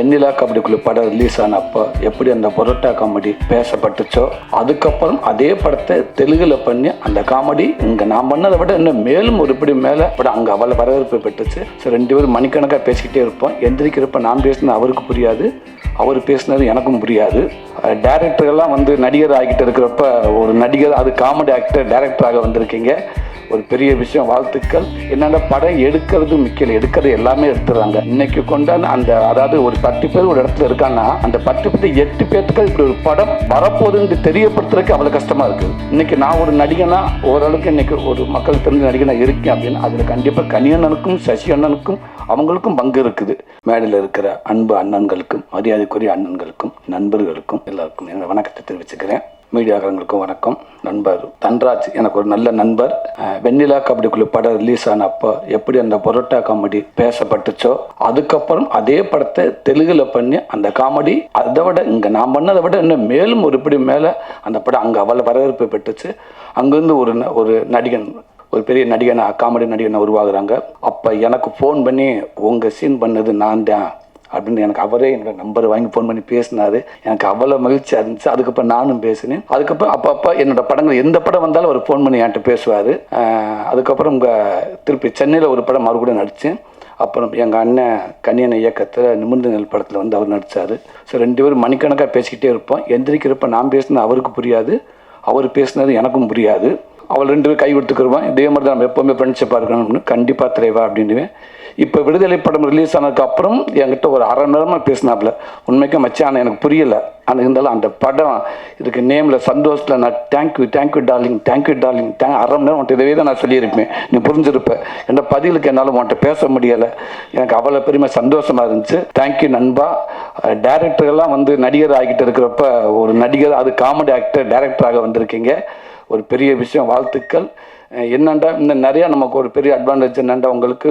வெண்ணிலா கபடிக்குழு படம் ரிலீஸ் ஆன அப்போ எப்படி அந்த பொரோட்டா காமெடி பேசப்பட்டுச்சோ அதுக்கப்புறம் அதே படத்தை தெலுங்குல பண்ணி அந்த காமெடி இங்க நான் பண்ணதை விட இன்னும் மேலும் ஒரு படி மேல படம் அங்க அவ்வளவு வரவேற்பு பெற்றுச்சு. ஸோ ரெண்டு பேரும் மணிக்கணக்காக பேசிக்கிட்டே இருப்போம். எந்திரிக்கிறப்ப நான் பேசினது அவருக்கு புரியாது. அவர் பேசினது எனக்கும் புரியாது. டேரக்டர்கள்லாம் வந்து நடிகர் ஆகிட்டு இருக்கிறப்ப ஒரு நடிகர் அது காமெடி ஆக்டர் டேரக்டராக வந்திருக்கீங்க. ஒரு பெரிய விஷயம் வாழ்த்துக்கள். என்னென்ன படம் எடுக்கிறது முக்கியம் எடுக்கிறது எல்லாமே எடுத்துறாங்க இன்னைக்கு கொண்டாந்து அந்த அதாவது ஒரு பத்து பேர் ஒரு இடத்துல இருக்காங்கன்னா அந்த பத்து பேர் எட்டு பேர்த்துக்கு இப்படி ஒரு படம் வரப்போகுதுன்னு தெரியப்படுத்துறதுக்கு அவ்வளோ கஷ்டமா இருக்கு. இன்னைக்கு நான் ஒரு நடிகனா ஓரளவுக்கு இன்னைக்கு ஒரு மக்கள் தெரிஞ்ச நடிகனா இருக்கேன் அப்படின்னு அதுல கண்டிப்பா கனியண்ணனுக்கும் சசி அண்ணனுக்கும் அவங்களுக்கும் பங்கு இருக்குது. மேடையில் இருக்கிற அன்பு அண்ணன்களுக்கும் மரியாதைக்குரிய அண்ணன்களுக்கும் நண்பர்களுக்கும் எல்லாருக்கும். என்னோட வணக்கத்தை தெரிவிச்சுக்கிறேன். மீடியாக்காரங்களுக்கும் வணக்கம். நண்பர் தன்ராஜ் எனக்கு ஒரு நல்ல நண்பர். வெண்ணிலா கபடிக்குழு படம் ரிலீஸ் ஆன அப்போ எப்படி அந்த பொரோட்டா காமெடி பேசப்பட்டுச்சோ அதுக்கப்புறம் அதே படத்தை தெலுங்குல பண்ணி அந்த காமெடி அதை விட இங்க நான் பண்ணதை விட இன்னும் மேலும் ஒரு படி மேல அந்த படம் அங்க அவ்வளவு வரவேற்பு பெற்றுச்சு. அங்கிருந்து ஒரு ந- ஒரு நடிகன் ஒரு பெரிய நடிகனை காமெடி நடிகனை உருவாகுறாங்க. அப்போ எனக்கு ஃபோன் பண்ணி உங்கள் சீன் பண்ணது நான் தான். அப்படின்னு எனக்கு அவரே என்னோட நம்பர் வாங்கி ஃபோன் பண்ணி பேசினாரு. எனக்கு அவ்வளோ மகிழ்ச்சியாக இருந்துச்சு. அதுக்கப்புறம் நானும் பேசினேன். அதுக்கப்புறம் அப்பப்போ என்னோட படங்கள் எந்த படம் வந்தாலும் அவர் ஃபோன் பண்ணி என்கிட்ட பேசுவார். அதுக்கப்புறம் உங்கள் திருப்பி சென்னையில் ஒரு படம் மறுபடியும் கூட நடித்தேன் அப்புறம் எங்கள் அண்ணன் கன்னியன் இயக்கத்தில் நிமிர்ந்த நெல் படத்தில் வந்து அவர் நடித்தார் ஸோ ரெண்டு பேரும் மணிக்கணக்காக பேசிக்கிட்டே இருப்போம். எந்திரிக்கிறப்ப நான் பேசினது அவருக்கு புரியாது. அவர் பேசினது எனக்கும் புரியாது. அவள் ரெண்டு பேரும் கை கொடுத்துக்கிருவான். இதே மாதிரி தான் நம்ம எப்போவுமே ஃப்ரெண்ட்ஷிப்பாக இருக்கணும்னு கண்டிப்பாக திரைவா அப்படின்னுவேன். இப்போ விடுதலை படம் ரிலீஸ் ஆனதுக்கு அப்புறம் என்கிட்ட ஒரு அரை நேரமாக பேசினாப்புல உண்மைக்கும் மச்சான் எனக்கு புரியல. ஆனால் இருந்தாலும் அந்த படம் இதுக்கு நேமில் சந்தோஷத்தில் நான் thank you thank you darling thank you darling thank அரை மணி நேரம் உன்ட்ட இதவே தான் நான் சொல்லியிருப்பேன். நீ புரிஞ்சிருப்பேன் என் பதிலுக்கு என்னால் உன்ட்ட பேச முடியலை. எனக்கு அவ்வளோ பெருமை சந்தோஷமாக இருந்துச்சு. தேங்க்யூ நண்பா. டேரக்டர்கள்லாம் வந்து நடிகர் ஆகிட்டு இருக்கிறப்ப ஒரு நடிகர் அது காமெடி ஆக்டர் டேரக்டராக வந்திருக்கீங்க. ஒரு பெரிய விஷயம் வாழ்த்துக்கள். என்னண்டா இன்னும் நிறையா நமக்கு ஒரு பெரிய அட்வான்டேஜ் என்னண்டா உங்களுக்கு?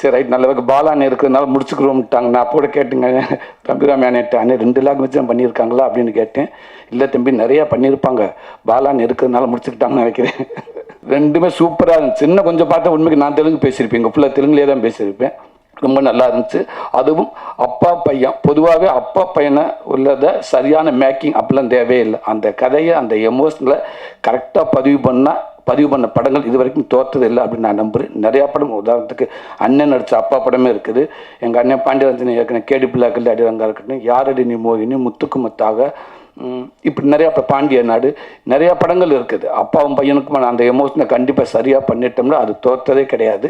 சரி ரைட் நல்ல வகை பாலான்னு இருக்கிறதுனால முடிச்சுக்கிறோம்ட்டாங்க நான் அப்போ கூட கேட்டுங்க. தம்பிராம அண்ணேட்ட அண்ணே ரெண்டு லாங்குவேஜ் தான் பண்ணியிருக்காங்களா? அப்படின்னு கேட்டேன். இல்லை தம்பி நிறையா பண்ணியிருப்பாங்க. பாலான்னு இருக்கிறதுனால முடிச்சுக்கிட்டாங்கன்னு நினைக்கிறேன். ரெண்டுமே சூப்பராக இருந்துச்சு. சின்ன கொஞ்சம் பார்த்தா உண்மைக்கு நான் தெலுங்கு பேசியிருப்பேன். எங்கள் ஃபுல்லாக தெலுங்குலேயே தான் பேசியிருப்பேன். ரொம்ப நல்லா இருந்துச்சு. அதுவும் அப்பா பையன் பொதுவாகவே அப்பா பையனை உள்ளதை சரியான மேக்கிங் அப்படிலாம் தேவையே இல்லை அந்த கதையை அந்த எமோஷனில் கரெக்டாக பதிவு பண்ணால் பதிவு பண்ண படங்கள் இது வரைக்கும் தோற்றது இல்லை அப்படின்னு நான் நம்புகிறேன் நிறையா படம் உதாரணத்துக்கு அண்ணன் நடித்த அப்பா படமே இருக்குது. எங்கள் அண்ணன் பாண்டியராஜன் ஏற்கனவே கேடி பிள்ளாக்கள் அடிரங்கா இருக்கட்டும் யாரடி நீ மோகினி முத்துக்கு முத்தாக இப்படி நிறையா இப்போ பாண்டிய நாடு நிறையா படங்கள் இருக்குது. அப்பாவும் பையனுக்கும் அந்த எமோஷனை கண்டிப்பாக சரியாக பண்ணிட்டோம்னா அது தோற்றதே கிடையாது.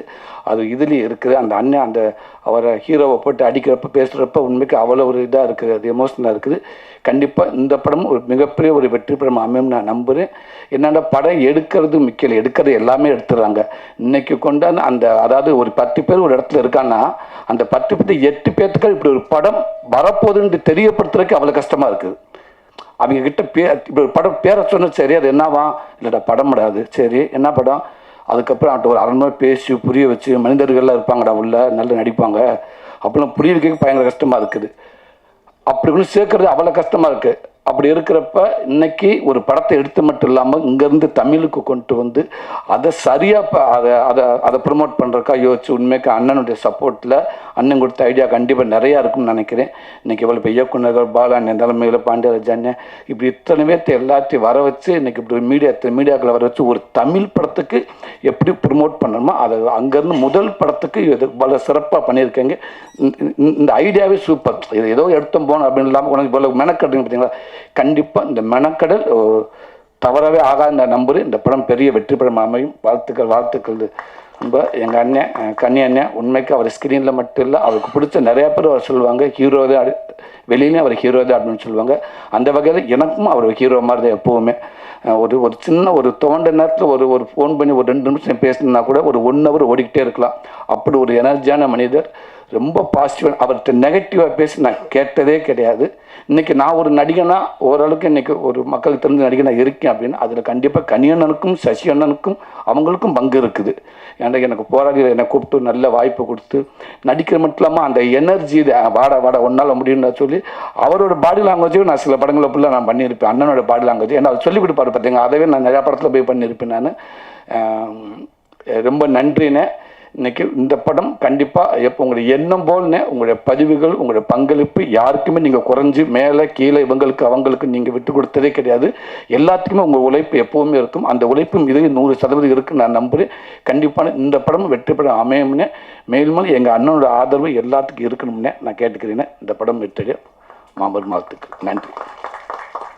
அது இதுலேயும் இருக்குது. அந்த அண்ணன் அந்த அவரை ஹீரோவை போட்டு அடிக்கிறப்ப பேசுகிறப்ப உண்மைக்கு அவ்வளோ ஒரு இதாக இருக்குது. அது எமோஷனாக இருக்குது. கண்டிப்பாக இந்த படம் ஒரு மிகப்பெரிய ஒரு வெற்றி படம் அமையும் நான் நம்புகிறேன் என்னென்னா படம் எடுக்கிறது முக்கியம் எடுக்கிறது எல்லாமே எடுத்துடுறாங்க. இன்னைக்கு கொண்டாந்து அந்த அதாவது ஒரு பத்து பேர் ஒரு இடத்துல இருக்கான்னா அந்த பத்து பேர் எட்டு பேர்த்துக்கு இப்படி ஒரு படம் வரப்போகுதுன்ட்டு தெரியப்படுத்துறதுக்கு அவ்வளோ கஷ்டமாக இருக்குது. அவங்க கிட்ட பே இப்போ படம் பேரை சொன்னால் சரி அது என்னவா? இல்லைடா படம் படாது சரி என்ன படம்? அதுக்கப்புறம் அவன்கிட்ட ஒரு அரை மணி பேசி புரிய வச்சு மனிதர்கள்லாம் இருப்பாங்கடா உள்ள நல்லா நடிப்பாங்க. அப்பெல்லாம் புரிய வைக்க பயங்கர கஷ்டமாக இருக்குது. அப்படி ஒன்று சேர்க்கறது அவ்வளோ கஷ்டமாக இருக்குது அப்படி இருக்கிறப்ப இன்னைக்கு ஒரு படத்தை எடுத்து மட்டும் இல்லாமல் இங்கேருந்து தமிழுக்கு கொண்டு வந்து அதை சரியாக அதை அதை அதை ப்ரொமோட் பண்ணுறக்கா யோசிச்சு உண்மைக்கு அண்ணனுடைய சப்போர்ட்டில் அண்ணன் கொடுத்த ஐடியா கண்டிப்பாக நிறையா இருக்கும்னு நினைக்கிறேன். இன்னைக்கு இவ்வளோ இப்போ இயக்குநர்கள் பாலாண்ணன் தலைமையில் பாண்டியராஜ் அண்ணன் இப்படி இத்தனை பேர்த்த எல்லாத்தையும் வர வச்சு இன்றைக்கி இப்படி ஒரு மீடியா மீடியாக்களை வர வச்சு ஒரு தமிழ் படத்துக்கு எப்படி ப்ரொமோட் பண்ணணுமோ அதை அங்கேருந்து முதல் படத்துக்கு இது பல சிறப்பாக பண்ணியிருக்கேங்க. இந்த- ஐடியாவே சூப்பர் இது ஏதோ எடுத்தோம் போனோம் அப்படின்னு இல்லாமல் உனக்கு இவ்வளோ பார்த்தீங்களா கண்டிப்பாக இந்த மெனக்கடல் ஓ, தவறவே ஆகாத நான் இந்த படம் பெரிய வெற்றி படம் அமையும். வாழ்த்துக்கள் வாழ்த்துக்கள். ரொம்ப எங்கள் அண்ணன் கண்ணி கன்னி அண்ணன் உண்மைக்கு அவர் ஸ்க்ரீனில் மட்டும் இல்லை அவருக்கு பிடிச்ச நிறையா பேர் அவர் சொல்லுவாங்க. ஹீரோ வெளியிலையும் அவர் ஹீரோ தான் அப்படின்னு சொல்லுவாங்க. அந்த வகையில் எனக்கும் அவர் ஹீரோ மாதிரி தான் எப்போவுமே ஒரு ஒரு சின்ன ஒரு தோண்ட நேரத்தில் ஒரு ஒரு ஃபோன் பண்ணி ஒரு ரெண்டு நிமிஷம் பேசணுன்னா கூட ஒரு ஒன் ஹவர் ஓடிக்கிட்டே இருக்கலாம். அப்படி ஒரு எனர்ஜியான மனிதர். ரொம்ப பாசிட்டிவாக அவர்கிட்ட நெகட்டிவாக பேசி நான் கேட்டதே கிடையாது. இன்னைக்கு நான் ஒரு நடிகனா ஓரளவுக்கு இன்றைக்கி ஒரு மக்களுக்கு தெரிஞ்ச நடிகனாக இருக்கேன் அப்படின்னு அதில் கண்டிப்பாக கனியண்ணனுக்கும் சசி அண்ணனுக்கும் அவங்களுக்கும் பங்கு இருக்குது. ஏன்னா எனக்கு போராடி என்னை கூப்பிட்டு நல்ல வாய்ப்பு கொடுத்து நடிக்கிற மட்டும் இல்லாமல் அந்த எனர்ஜி வாட வாட ஒன்றால் முடியும்னு சொல்லி அவரோட பாடி லாங்குவேஜும் நான் சில படங்களை ஃபுல்லாக நான் பண்ணியிருப்பேன். அண்ணனோட பாடி லாங்குவேஜ் ஏன்னா அவர் சொல்லி கொடுப்பாரு பார்த்தீங்க அதவே நான் நிறையா படத்தில் போய் பண்ணியிருப்பேன் நான். ரொம்ப நன்றிண்ணே இன்னைக்கு இந்த படம் கண்டிப்பாக எப்போ உங்களுடைய எண்ணம் போல்னே உங்களுடைய பதிவுகள் உங்களுடைய பங்களிப்பு யாருக்குமே நீங்கள் குறைஞ்சி மேலே கீழே இவங்களுக்கு அவங்களுக்கு நீங்கள் விட்டு கொடுத்ததே கிடையாது. எல்லாத்துக்குமே உங்கள் உழைப்பு எப்போவுமே இருக்கும். அந்த உழைப்பும் இது நூறு சதவீதம் இருக்குன்னு நான் நம்புகிறேன் கண்டிப்பான இந்த படம் வெற்றி படம் அமையும்னே மேலும் எங்கள் அண்ணனோட ஆதரவு எல்லாத்துக்கும் இருக்கணும்னே நான் கேட்டுக்கிறேன். இந்த படம் வெற்றி மாம்பெரும் வாழ்த்துக்கு நன்றி.